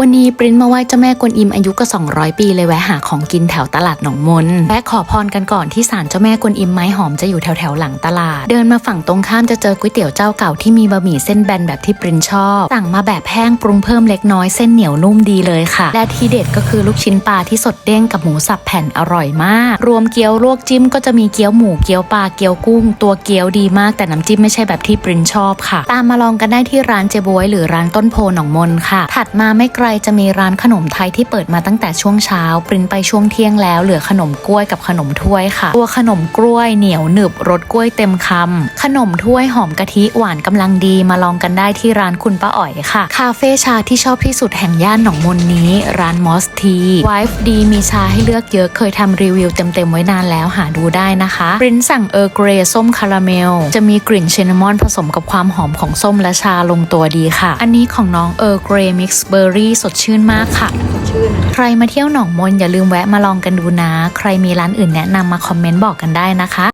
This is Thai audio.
วันนี้ปริ้นมาไหว้เจ้าแม่กวนอิมอายุก็ 200 ปีเลยแวะหาของกินแถวตลาดหนองมนแวะขอพรกันก่อนที่ศาลเจ้าแม่กวนอิมไม้หอมจะอยู่แถวแถวหลังตลาด เดินมาฝั่งตรงข้ามจะเจอก๋วยเตี๋ยวเจ้าเก่าที่มีบะหมี่เส้นแบนแบบที่ปริ้นชอบ สั่งมาแบบแห้งปรุงเพิ่มเล็กน้อยเส้นเหนียวนุ่มดีเลยค่ะ และที่เด็ดก็คือลูกชิ้นปลาที่สดเด้งกับหมูสับแผ่นอร่อยมาก รวมเกี๊ยวลวกจิ้มก็จะมีเกี๊ยวหมูเกี๊ยวปลาเกี๊ยวกุ้ง ตัวเกี๊ยวดีมากแต่น้ำจิ้มไม่ใช่แบบที่ปริ้นชอบค่ะ ตามมาลองกันได้ที่ร้านเจบวยหรือร้านต้นโพหนองมนค่ะ ถัดมาไม่ไกลจะมีร้านขนมไทยที่เปิดมาตั้งแต่ช่วงเช้า ปริ้นไปช่วงเที่ยงแล้วเหลือขนมกล้วยกับขนมถ้วยค่ะ ตัวขนมกล้วยเหนียวหนึบรสกล้วยเต็มคำขนมถ้วยหอมกะทิหวานกำลังดีมาลองกันได้ที่ร้านคุณป้าอ๋อยค่ะ คาเฟ่ชาที่ชอบที่สุดแห่งย่านหนองมนนี้ ร้านมอสทีไวฟ์ดีมีชาให้เลือกเยอะเคยทำรีวิวเต็มๆไว้นานแล้วหาดูได้นะคะปริ้นสั่งเออร์เกรส้มคาราเมล จะมีกลิ่นเชนามอนผสมกับความหอมของส้มและชาลงตัวดีค่ะ อันนี้ของน้องเออร์เกรมิกซ์เบอร์รี่สดชื่นมากค่ะ ใครมาเที่ยวหนองมนอย่าลืมแวะมาลองกันดูนะ ใครมีร้านอื่นแนะนำมาคอมเมนต์บอกกันได้นะคะ